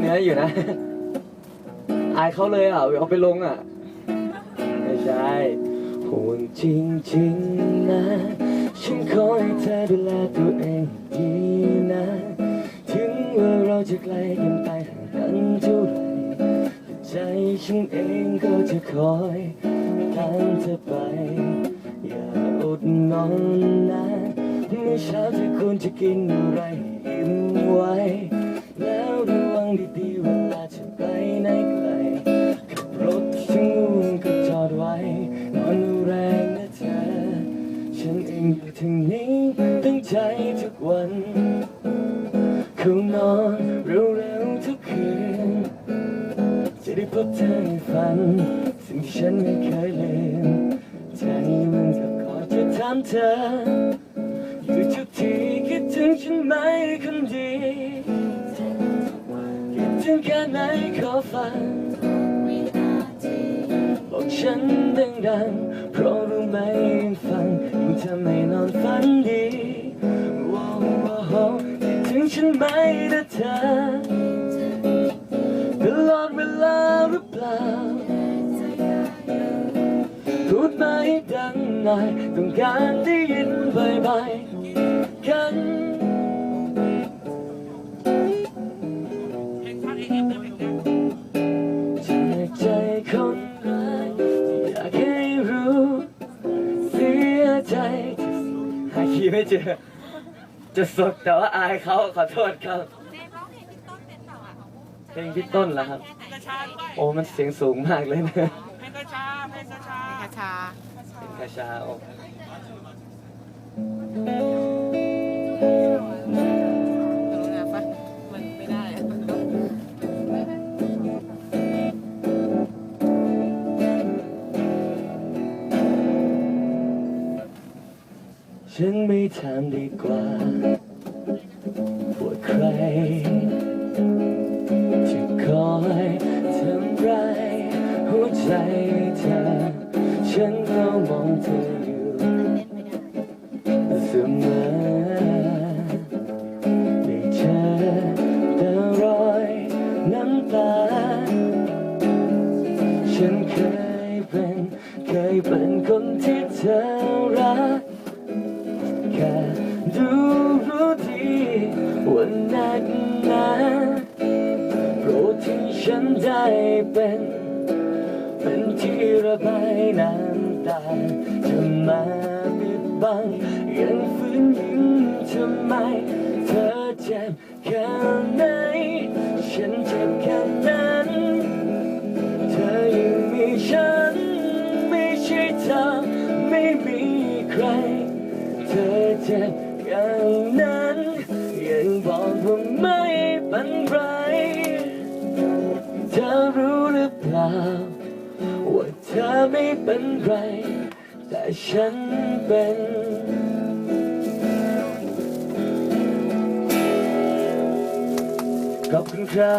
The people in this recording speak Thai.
เนั้นอยู่นะ อายเขาเลยอะเอาไปลงอะ ไม่ใช่ห่วงจริงๆนะ ฉันขอให้เธอดูแลตัวเองดีนะ ถึงว่าเราจะไกลกันไปห่างกันเท่าไหร่แต่ใจฉันเองก็จะคอยตามเธอไป อย่าอดนอนนะเมื่อเช้าเธอควรจะกินอะไร ทุกวันเขานอนเร็วๆทุกคืน จะได้พบเธอในฝัน สิ่งที่ฉันไม่เคยลืมใจมันก็คอจะถามเธอ อยู่ทุกทีคิดถึงฉันไหมคนดีคิดถึงแค่ไหนขอฟังบอกฉันดังๆเพราะรู้ไหมยิ่งฟังยิ่งทำให้นอนฝันดี ฉันไหมนะเธอ ตลอดเวลาหรือเปล่า พูดมาให้ดังหน่อย ต้องการได้ยินบ่อยๆกันจากใจคนรักอยากให้รู้ เสียใจ หาคีย์ไม่เจอ จะสดแต่ว่าอายเขาขอโทษครับ เพลงพี่ต้นเหรอครับ กระชาด้วยโอ้มันเสียงสูงมากเลยนะ เพลงกระชาเพลงกระชา กระชาเพลงกระชาโอ้รู้ ฉันไม่ถามดีกว่าว่าใครจะคอยทำร้ายหัวใจเธอ ฉันก็มองเธออยู่เสมอได้เจอแต่รอยน้ำตา ฉันเคยเป็น เคยเป็นคนที่เธอรัก กนาโปรดที่ฉันได้เป็น เป็นที่ระบายน้ำตาจะมาปิดบังยังฝืนยิ้มทำไม เธอเจ็บแค่ไหน ฉันเจ็บแค่นั้น เธอยังมีฉัน ไม่ใช่เธอไม่มีใคร เธอเจ็บอย่างนั้น ว่าไม่เป็นไรเธอรู้หรือเปล่า ว่าเธอไม่เป็นไร แต่ฉันเป็นขอบคุณครับ